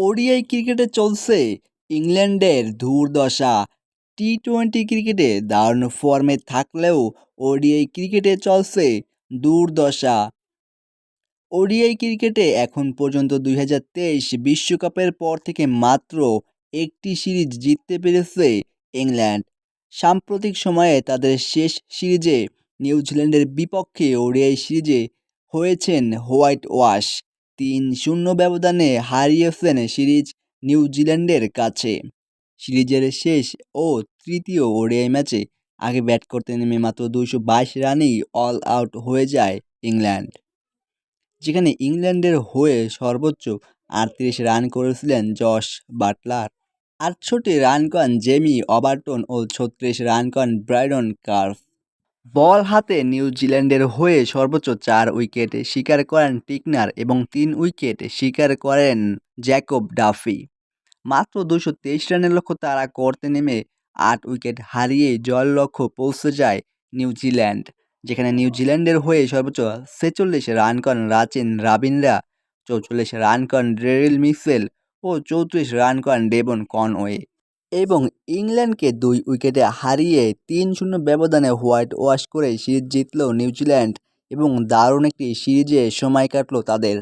ODI ক্রিকেটে চলছে ইংল্যান্ডের দুর্দশা। টি টোয়েন্টি ক্রিকেটে দারুণ ফর্মে থাকলেও ওডিআই ক্রিকেটে চলছে দুর্দশা। ওডিআই ক্রিকেটে এখন পর্যন্ত দুই বিশ্বকাপের পর থেকে মাত্র একটি সিরিজ জিততে পেরেছে ইংল্যান্ড। সাম্প্রতিক সময়ে তাদের শেষ সিরিজে নিউজিল্যান্ডের বিপক্ষে ওডিআই সিরিজে হয়েছেন হোয়াইট ওয়াশ। তিন শূন্য ব্যবধানে হারিয়েছেন সিরিজ নিউজিল্যান্ডের কাছে। সিরিজের শেষ ও তৃতীয় ওডিআই ম্যাচে আগে ব্যাট করতে নেমে মাত্র দুইশো বাইশ রানেই অল আউট হয়ে যায় ইংল্যান্ড। যেখানে ইংল্যান্ডের হয়ে সর্বোচ্চ আটত্রিশ রান করেছিলেন জশ বাটলার। আটষট্টি রান করেন জেমি অবার্টন ও ছত্রিশ রান করেন ব্রাইডন কার্ভ বল হাতে নিউজিল্যান্ডের হয়ে সর্বোচ্চ চার উইকেট শিকার করেন টিকনার এবং তিন উইকেট শিকার করেন জ্যাকব ডাফি। মাত্র দুশো তেইশ রানের লক্ষ্য তারা করতে নেমে আট উইকেট হারিয়ে জল লক্ষ্য পৌঁছে যায় নিউজিল্যান্ড যেখানে নিউজিল্যান্ডের হয়ে সর্বোচ্চ ছেচল্লিশ রান করেন রাচিন রাবিনরা, চৌচল্লিশ রান করেন ডেরিল মিসেল ও চৌত্রিশ রান করেন ডেবন কনওয়ে। এবং ইংল্যান্ডকে দুই উইকেটে হারিয়ে তিন শূন্য ব্যবধানে হোয়াইট ওয়াশ করে সিরিজ জিতল নিউজিল্যান্ড এবং দারুণ একটি সিরিজে সময় কাটল তাদের।